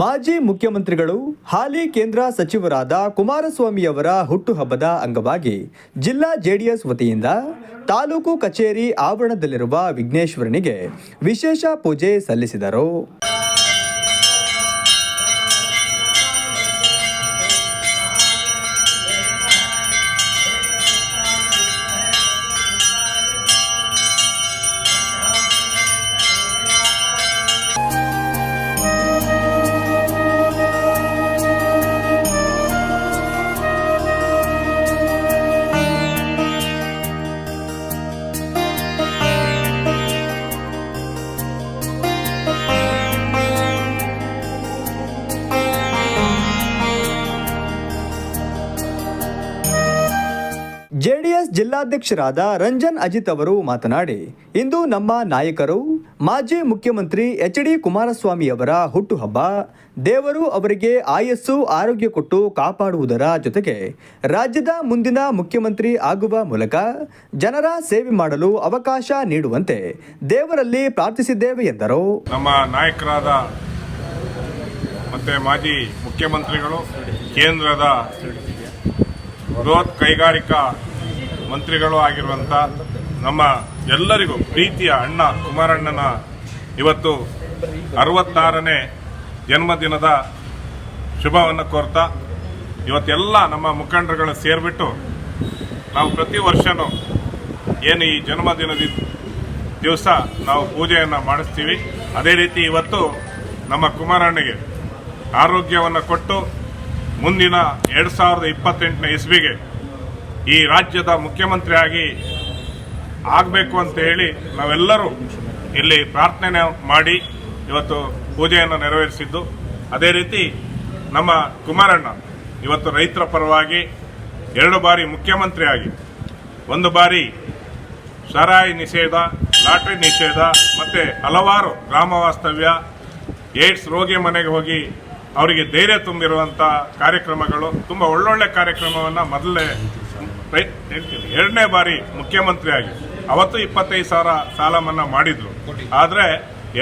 ಮಾಜಿ ಮುಖ್ಯಮಂತ್ರಿಗಳು, ಹಾಲಿ ಕೇಂದ್ರ ಸಚಿವರಾದ ಕುಮಾರಸ್ವಾಮಿಯವರ ಹುಟ್ಟುಹಬ್ಬದ ಅಂಗವಾಗಿ ಜಿಲ್ಲಾ ಜೆಡಿಎಸ್ ವತಿಯಿಂದ ತಾಲೂಕು ಕಚೇರಿ ಆವರಣದಲ್ಲಿರುವ ವಿಘ್ನೇಶ್ವರನಿಗೆ ವಿಶೇಷ ಪೂಜೆ ಸಲ್ಲಿಸಿದರು. ಜೆಡಿಎಸ್ ಜಿಲ್ಲಾಧ್ಯಕ್ಷರಾದ ರಂಜನ್ ಅಜಿತ್ ಅವರು ಮಾತನಾಡಿ, ಇಂದು ನಮ್ಮ ನಾಯಕರು ಮಾಜಿ ಮುಖ್ಯಮಂತ್ರಿ ಎಚ್ ಡಿ ಕುಮಾರಸ್ವಾಮಿ ಅವರ ಹುಟ್ಟುಹಬ್ಬ, ದೇವರು ಅವರಿಗೆ ಆಯಸ್ಸು ಆರೋಗ್ಯ ಕೊಟ್ಟು ಕಾಪಾಡುವುದರ ಜೊತೆಗೆ ರಾಜ್ಯದ ಮುಂದಿನ ಮುಖ್ಯಮಂತ್ರಿ ಆಗುವ ಮೂಲಕ ಜನರ ಸೇವೆ ಮಾಡಲು ಅವಕಾಶ ನೀಡುವಂತೆ ದೇವರಲ್ಲಿ ಪ್ರಾರ್ಥಿಸಿದ್ದೇವೆ ಎಂದರು. ನಮ್ಮ ನಾಯಕರಾದ ಮತ್ತೆ ಮಾಜಿ ಮುಖ್ಯಮಂತ್ರಿಗಳು, ಕೇಂದ್ರದ ಬೃಹತ್ ಕೈಗಾರಿಕಾ ಮಂತ್ರಿಗಳು ಆಗಿರುವಂಥ ನಮ್ಮ ಎಲ್ಲರಿಗೂ ಪ್ರೀತಿಯ ಅಣ್ಣ ಕುಮಾರಣ್ಣನ ಇವತ್ತು ಅರವತ್ತಾರನೇ ಜನ್ಮದಿನದ ಶುಭವನ್ನು ಕೋರ್ತಾ ಇವತ್ತೆಲ್ಲ ನಮ್ಮ ಮುಖಂಡರುಗಳು ಸೇರಿಬಿಟ್ಟು ನಾವು ಪ್ರತಿ ವರ್ಷನೂ ಏನು ಈ ಜನ್ಮದಿನದ ದಿವಸ ನಾವು ಪೂಜೆಯನ್ನು ಮಾಡಿಸ್ತೀವಿ. ಅದೇ ರೀತಿ ಇವತ್ತು ನಮ್ಮ ಕುಮಾರಣ್ಣಗೆ ಆರೋಗ್ಯವನ್ನು ಕೊಟ್ಟು ಮುಂದಿನ ಎರಡು ಸಾವಿರದ ಇಪ್ಪತ್ತೆಂಟನೇ ಇಸ್ವಿಗೆ ಈ ರಾಜ್ಯದ ಮುಖ್ಯಮಂತ್ರಿಯಾಗಿ ಆಗಬೇಕು ಅಂತ ಹೇಳಿ ನಾವೆಲ್ಲರೂ ಇಲ್ಲಿ ಪ್ರಾರ್ಥನೆ ಮಾಡಿ ಇವತ್ತು ಪೂಜೆಯನ್ನು ನೆರವೇರಿಸಿದ್ದು. ಅದೇ ರೀತಿ ನಮ್ಮ ಕುಮಾರಣ್ಣ ಇವತ್ತು ರೈತರ ಪರವಾಗಿ ಎರಡು ಬಾರಿ ಮುಖ್ಯಮಂತ್ರಿಯಾಗಿ, ಒಂದು ಬಾರಿ ಸರಾಯಿ ನಿಷೇಧ, ಲಾಟ್ರಿ ನಿಷೇಧ, ಮತ್ತು ಹಲವಾರು ಗ್ರಾಮ ವಾಸ್ತವ್ಯ, ಏಡ್ಸ್ ರೋಗಿ ಮನೆಗೆ ಹೋಗಿ ಅವರಿಗೆ ಧೈರ್ಯ ತುಂಬಿರುವಂಥ ಕಾರ್ಯಕ್ರಮಗಳು, ತುಂಬ ಒಳ್ಳೊಳ್ಳೆ ಕಾರ್ಯಕ್ರಮವನ್ನು ಹೇಳ್ತೀನಿ ಎರಡನೇ ಬಾರಿ ಮುಖ್ಯಮಂತ್ರಿಯಾಗಿ. ಅವತ್ತು ಇಪ್ಪತ್ತೈದು ಸಾವಿರ ಸಾಲ ಮನ್ನಾ ಮಾಡಿದ್ರು ಆದರೆ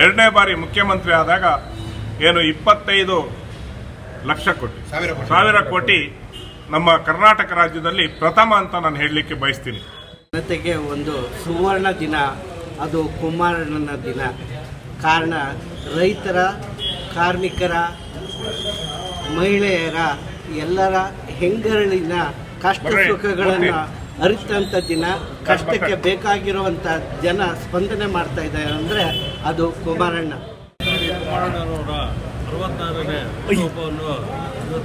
ಎರಡನೇ ಬಾರಿ ಮುಖ್ಯಮಂತ್ರಿ ಆದಾಗ ಏನು ಇಪ್ಪತ್ತೈದು ಲಕ್ಷ ಕೋಟಿ. ಸಾವಿರ ಕೋಟಿ ನಮ್ಮ ಕರ್ನಾಟಕ ರಾಜ್ಯದಲ್ಲಿ ಪ್ರಥಮ ಅಂತ ನಾನು ಹೇಳಲಿಕ್ಕೆ ಬಯಸ್ತೀನಿ. ಜನತೆಗೆ ಒಂದು ಸುವರ್ಣ ದಿನ ಅದು ಕುಮಾರಣ್ಣನ ದಿನ. ಕಾರಣ ರೈತರ ಕಾರ್ಮಿಕರ ಮಹಿಳೆಯರ ಎಲ್ಲರ ಹೆಂಗರಳಿನ ಕಷ್ಟ ಸುಖಗಳನ್ನ ಅರಿತಂತ ಅರಿತಂಥ ದಿನ ಕಷ್ಟಕ್ಕೆ ಬೇಕಾಗಿರುವಂಥ ಜನ ಸ್ಪಂದನೆ ಮಾಡ್ತಾ ಇದ್ದಾರೆ ಅಂದರೆ ಅದು ಕುಮಾರಣ್ಣ. ಕುಮಾರಣ್ಣನವರ ಅರವತ್ತಾರನೇ ಇವತ್ತು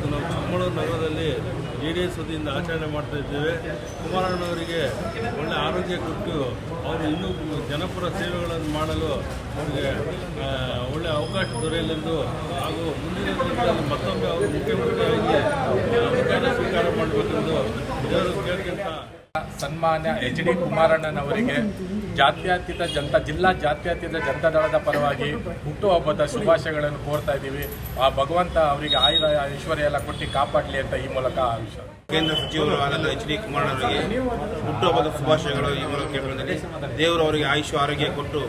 ನಾವು ಚಿಕ್ಕಮಗಳೂರು ನಗರದಲ್ಲಿ ಜೆ ಡಿ ಎಸ್ ವತಿಯಿಂದ ಆಚರಣೆ ಮಾಡ್ತಾ ಇದ್ದೇವೆ. ಕುಮಾರಣ್ಣವರಿಗೆ ಒಳ್ಳೆ ಆರೋಗ್ಯ ಕೊಟ್ಟು ಅವರು ಇನ್ನೂ ಜನಪರ ಸೇವೆಗಳನ್ನು ಮಾಡಲು ಅವರಿಗೆ ಒಳ್ಳೆ ಅವಕಾಶ ದೊರೆಯಲೆಂದು ಹಾಗೂ ಮುಂದಿನ ದಿನಗಳಲ್ಲಿ ಮತ್ತೊಮ್ಮೆ ಅವರು ಮುಖ್ಯಮಂತ್ರಿಯಾಗಿ ಅಧಿಕಾರ ಸ್ವೀಕಾರ ಮಾಡಬೇಕೆಂದು ಕೇಳ್ಕೊಂತ ಸನ್ಮಾನ್ಯ ಎಚ್ ಡಿ ಕುಮಾರಣ್ಣನವರಿಗೆ ಜಾತ್ಯತೀತ ಜನತಾ ಜಿಲ್ಲಾ ಜಾತ್ಯತೀತ ಜನತಾ ದಳದ ಪರವಾಗಿ ಹುಟ್ಟುಹಬ್ಬದ ಶುಭಾಶಯಗಳನ್ನು ಕೋರ್ತಾ ಇದ್ದೀವಿ. ಆ ಭಗವಂತ ಅವರಿಗೆ ಆಯುಧ ಐಶ್ವರ್ಯ ಎಲ್ಲ ಕೊಟ್ಟು ಕಾಪಾಡಲಿ ಅಂತ ಈ ಮೂಲಕ ಆ ವಿಷಯ ಕೇಂದ್ರ ಸಚಿವರು ಆದ ಎಚ್ ಡಿ ಕುಮಾರಣ್ಣವರಿಗೆ ಹುಟ್ಟುಹಬ್ಬದ ಶುಭಾಶಯಗಳು ಈ ಮೂಲಕ ಕೇಂದ್ರದಲ್ಲಿ ದೇವರು ಅವರಿಗೆ ಆಯುಷ್ಯ ಆರೋಗ್ಯ ಕೊಟ್ಟು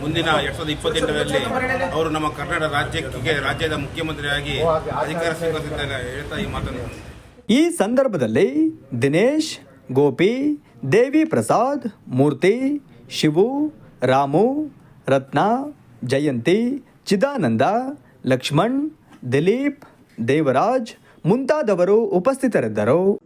ಮುಂದಿನ ಎರಡು ಸಾವಿರದ ಇಪ್ಪತ್ತೆಂಟರಲ್ಲಿ ಅವರು ನಮ್ಮ ಕರ್ನಾಟಕ ರಾಜ್ಯಕ್ಕೆ ರಾಜ್ಯದ ಮುಖ್ಯಮಂತ್ರಿಯಾಗಿ ಅಧಿಕಾರ ಸ್ವೀಕರಿಸಿದ್ದಾರೆ ಹೇಳ್ತಾ ಈ ಮಾತನ್ನು. ಈ ಸಂದರ್ಭದಲ್ಲಿ ದಿನೇಶ್ ಗೋಪಿ ದೇವಿ ಪ್ರಸಾದ್ ಮೂರ್ತಿ ಶಿವು ರಾಮು ರತ್ನ ಜಯಂತಿ ಚಿದಾನಂದ ಲಕ್ಷ್ಮಣ್ ದಿಲೀಪ್ ದೇವರಾಜ್ ಮುಂತಾದವರು ಉಪಸ್ಥಿತರಿದ್ದರು.